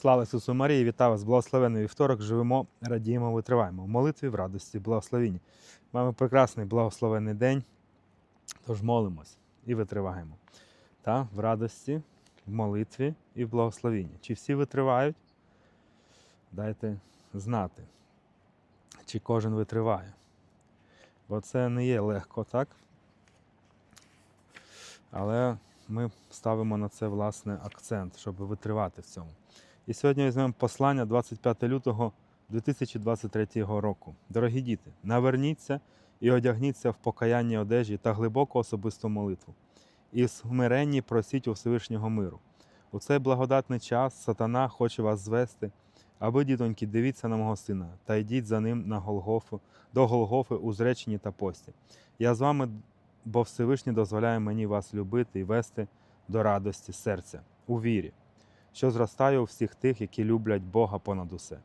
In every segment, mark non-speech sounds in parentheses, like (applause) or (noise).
Слава Ісусу Марії, вітаю вас, благословений вівторок. Живемо, радіємо, витриваємо. В молитві, в радості, благословінні. Маємо прекрасний благословений день. Тож молимось і витриваємо. Та, в радості, в молитві і в благословінні. Чи всі витривають? Дайте знати, чи кожен витриває. Бо це не є легко, так? Але ми ставимо на це власне акцент, щоб витривати в цьому. І сьогодні візьмемо послання 25 лютого 2023 року. Дорогі діти, наверніться і одягніться в покаянні одежі та глибоку особисту молитву. І в смиренні просіть у Всевишнього миру. У цей благодатний час сатана хоче вас звести, а ви, дітоньки, дивіться на мого сина та йдіть за ним на Голгофу, до Голгофи у зреченні та пості. Я з вами, бо Всевишній дозволяє мені вас любити і вести до радості серця у вірі що зростає у всіх тих, які люблять Бога понад усе.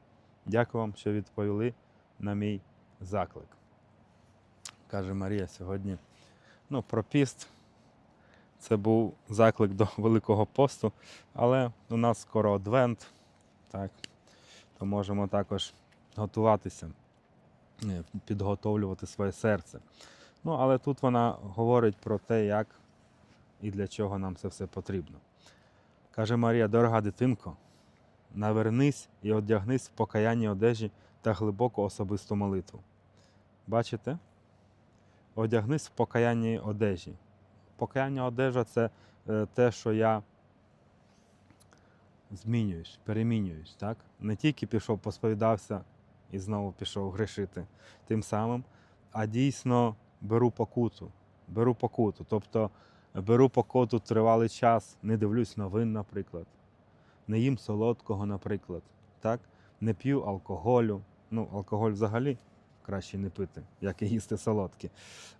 Дякую вам, що відповіли на мій заклик. Каже Марія сьогодні. Ну, про піст. Це був заклик до (laughs) Великого посту, але у нас скоро адвент, так, то можемо також готуватися, е, підготовлювати своє серце. Ну, але тут вона говорить про те, як і для чого нам це все потрібно. Каже Марія, дорога дитинко, навернись і одягнись в покаянні одежі та глибоку особисту молитву. Бачите? Одягнись в покаянні одежі. Покаяння одежа це е, те, що я змінююсь, перемінююсь. Так? Не тільки пішов, посповідався і знову пішов грішити тим самим, а дійсно беру покуту. Беру покуту. Тобто беру покоту тривалий час, не дивлюсь новин, наприклад, не їм солодкого, наприклад, так? не п'ю алкоголю. Ну, алкоголь взагалі краще не пити, як і їсти солодкі.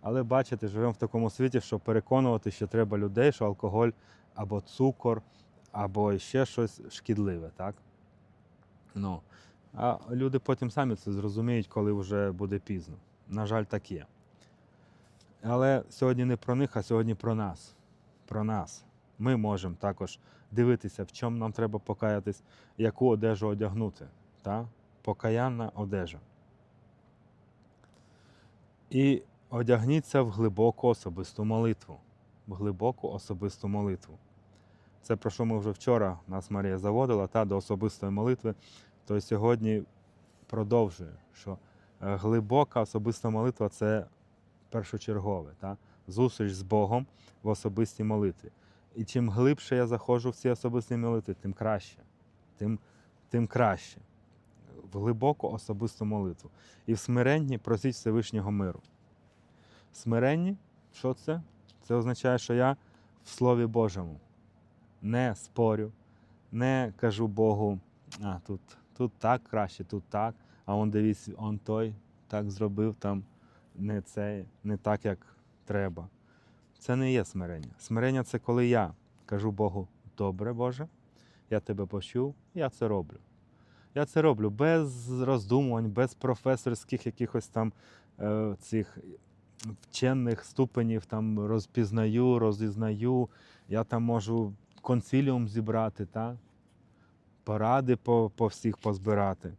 Але бачите, живемо в такому світі, що переконувати, що треба людей, що алкоголь або цукор, або ще щось шкідливе. так? Ну, а люди потім самі це зрозуміють, коли вже буде пізно. На жаль, так є. Але сьогодні не про них, а сьогодні про нас. Про нас. Ми можемо також дивитися, в чому нам треба покаятись, яку одежу одягнути. Та? Покаянна одежа. І одягніться в глибоку особисту молитву. В глибоку особисту молитву. Це про що ми вже вчора нас Марія заводила та, до особистої молитви, то сьогодні продовжує, що е, глибока особиста молитва це першочергове, та? зустріч з Богом в особистій молитві. І чим глибше я заходжу в ці особисті молитви, тим краще, тим, тим краще. В глибоку особисту молитву. І в смиренні просіть Всевишнього миру. Смиренні, що це? Це означає, що я в Слові Божому не спорю, не кажу Богу, а тут, тут так краще, тут так, а он дивись, он той так зробив там не це, не так, як треба. Це не є смирення. Смирення це коли я кажу Богу, добре, Боже, я тебе почув, я це роблю. Я це роблю без роздумувань, без професорських якихось там е, цих вчених ступенів там розпізнаю, розізнаю. Я там можу консиліум зібрати, та? поради по, по всіх позбирати.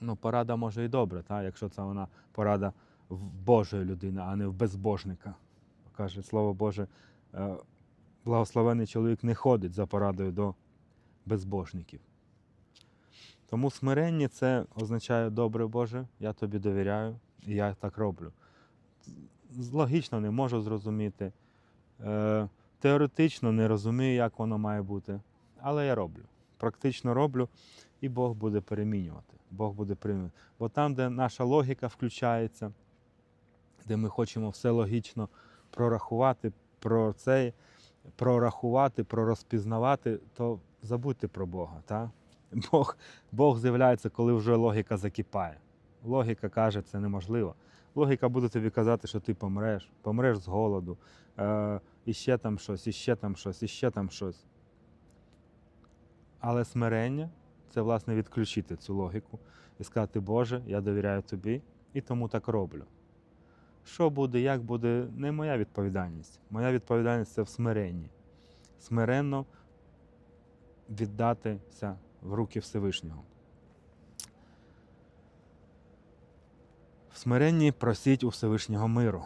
Ну, порада може і добре, та? якщо це вона порада в Божої людини, а не в безбожника. Каже Слово Боже, е, благословений чоловік не ходить за порадою до безбожників. Тому смирення це означає добре Боже, я тобі довіряю, і я так роблю. Логічно не можу зрозуміти. Е, Теоретично не розумію, як воно має бути, але я роблю. Практично роблю, і Бог буде перемінювати. Бог буде приймати. Бо там, де наша логіка включається, де ми хочемо все логічно прорахувати, про це, прорахувати, пророзпізнавати, то забудьте про Бога. Та? Бог, Бог з'являється, коли вже логіка закипає. Логіка каже, це неможливо. Логіка буде тобі казати, що ти помреш, помреш з голоду, е, іще там щось, іще там щось, іще там щось. Але смирення це, власне, відключити цю логіку і сказати, Боже, я довіряю тобі і тому так роблю. Що буде, як буде, не моя відповідальність. Моя відповідальність це в смиренні. Смиренно віддатися в руки Всевишнього. В смиренні просіть у Всевишнього миру,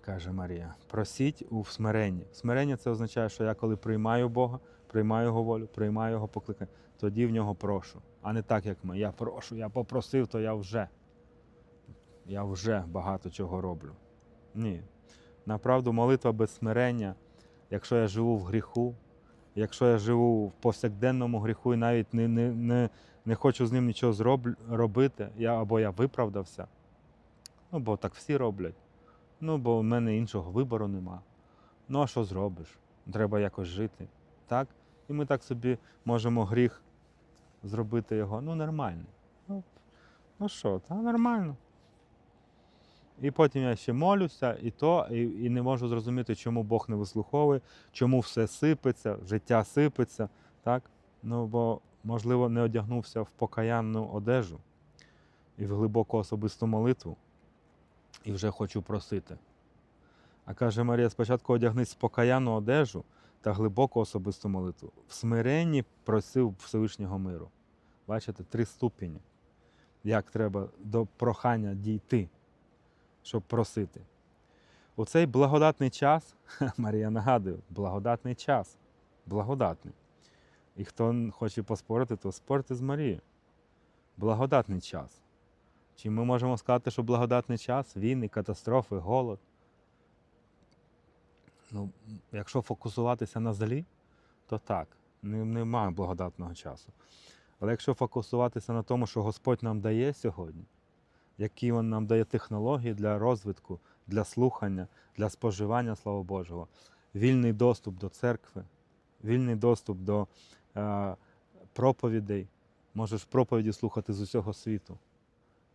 каже Марія. Просіть у смиренні. Смирення це означає, що я коли приймаю Бога, приймаю Його волю, приймаю Його покликання, тоді в нього прошу. А не так, як ми. Я прошу, я попросив, то я вже. Я вже багато чого роблю. Ні. Направду, молитва без смирення, якщо я живу в гріху, якщо я живу в повсякденному гріху і навіть не, не, не, не хочу з ним нічого зроб, робити, я, або я виправдався, ну, бо так всі роблять. Ну, бо в мене іншого вибору нема. Ну, а що зробиш? Треба якось жити. Так? І ми так собі можемо гріх зробити його. Ну, нормально. Ну, ну що, та нормально. І потім я ще молюся, і то, і, і не можу зрозуміти, чому Бог не вислуховує, чому все сипеться, життя сипеться. Так? Ну, бо, можливо, не одягнувся в покаянну одежу і в глибоку особисту молитву, і вже хочу просити. А каже Марія, спочатку одягнись в покаянну одежу та глибоку особисту молитву. В смиренні просив Всевишнього миру. Бачите, три ступені. Як треба до прохання дійти, щоб просити. У цей благодатний час, (laughs) Марія нагадує, благодатний час. Благодатний. І хто хоче поспорити, то спорте з Марією. Благодатний час. Чи ми можемо сказати, що благодатний час війни, катастрофи, голод? Ну, якщо фокусуватися на злі, то так, немає благодатного часу. Але якщо фокусуватися на тому, що Господь нам дає сьогодні, які Він нам дає технології для розвитку, для слухання, для споживання Слова Божого, вільний доступ до церкви, вільний доступ до е, проповідей, можеш проповіді слухати з усього світу.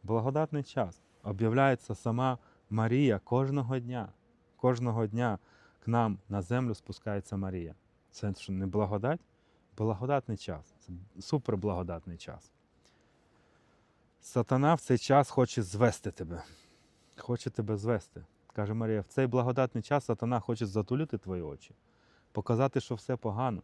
Благодатний час. Об'являється сама Марія кожного дня. Кожного дня к нам на землю спускається Марія. Це що не благодать? Благодатний час. Це суперблагодатний час. Сатана в цей час хоче звести тебе. Хоче тебе звести. Каже Марія, в цей благодатний час сатана хоче затулити твої очі, показати, що все погано,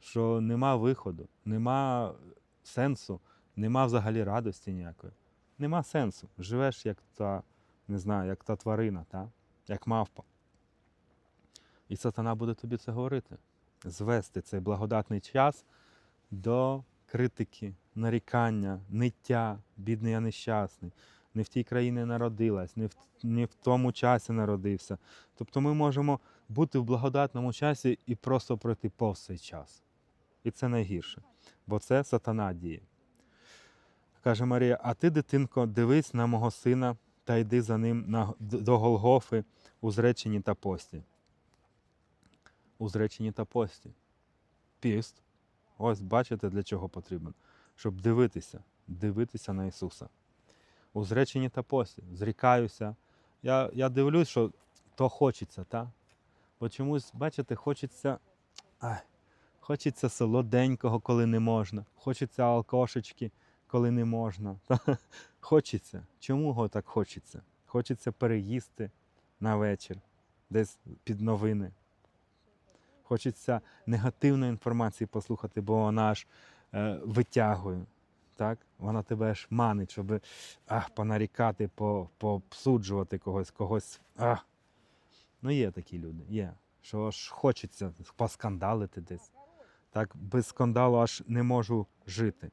що нема виходу, нема сенсу, нема взагалі радості ніякої. Нема сенсу. Живеш як та, не знаю, як та тварина, та? як мавпа. І сатана буде тобі це говорити. Звести цей благодатний час до критики, нарікання, ниття, бідний я нещасний, не в тій країні народилась, не в, не в тому часі народився. Тобто ми можемо бути в благодатному часі і просто пройти повз цей час. І це найгірше, бо це сатана діє. Каже Марія: А ти, дитинко, дивись на мого сина та йди за ним на, до Голгофи у зреченні та пості. У зреченні та пості. Піст. Ось бачите, для чого потрібен. Щоб дивитися, дивитися на Ісуса. У зреченні та пості. Зрікаюся. Я, я дивлюсь, що то хочеться, так? Бо чомусь, бачите, хочеться. Ай, хочеться солоденького, коли не можна. Хочеться алкошечки, коли не можна. Та, (laughs) Хочеться. Чому так хочеться? Хочеться переїсти на вечір, десь під новини. Хочеться негативної інформації послухати, бо вона аж е, витягує. Так? Вона тебе аж манить, щоб ах, понарікати, по, попсуджувати когось, когось. Ах. Ну, є такі люди, є. Що аж хочеться поскандалити десь. Так, без скандалу аж не можу жити.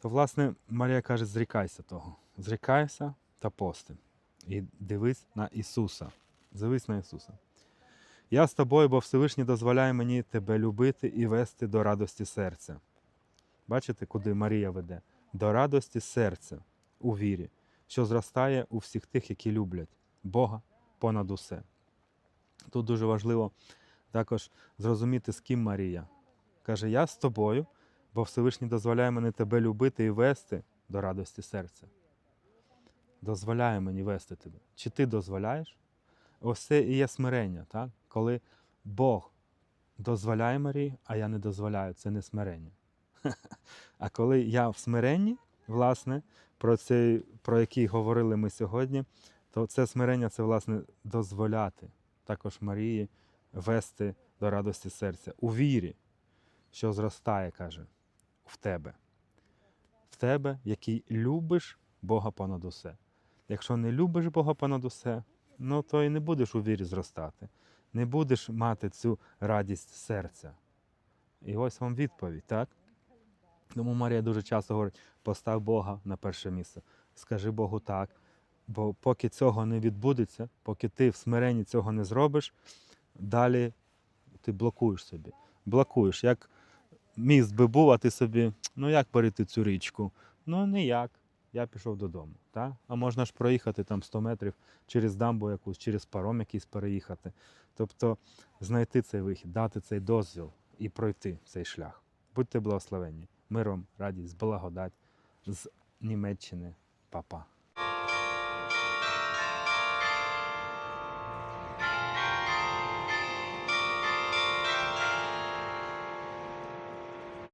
То, власне, Марія каже: зрікайся того. Зрікайся та пости. І дивись на Ісуса. Дивись на Ісуса. Я з тобою, бо Всевишній дозволяє мені тебе любити і вести до радості серця. Бачите, куди Марія веде? До радості серця у вірі, що зростає у всіх тих, які люблять Бога понад усе. Тут дуже важливо також зрозуміти, з ким Марія. Каже: Я з тобою, бо Всевишній дозволяє мені тебе любити і вести до радості серця. Дозволяє мені вести тебе. Чи ти дозволяєш? Ось це і є смирення, так? коли Бог дозволяє Марії, а я не дозволяю, це не смирення. (laughs) А коли я в смиренні, власне, про цей, про який говорили ми сьогодні, то це смирення це, власне, дозволяти також Марії вести до радості серця у вірі, що зростає, каже, в тебе. В тебе, який любиш Бога понад усе. Якщо не любиш Бога понад усе, ну то і не будеш у вірі зростати, не будеш мати цю радість серця. І ось вам відповідь, так? Тому Марія дуже часто говорить: постав Бога на перше місце, скажи Богу так. Бо поки цього не відбудеться, поки ти в смиренні цього не зробиш, далі ти блокуєш собі. Блокуєш. Як міст би був, а ти собі, ну як перейти цю річку? Ну ніяк. Я пішов додому. Та? А можна ж проїхати там 100 метрів через дамбу якусь, через паром якийсь переїхати. Тобто знайти цей вихід, дати цей дозвіл і пройти цей шлях. Будьте благословенні. Миром, радість, благодать з Німеччини, папа.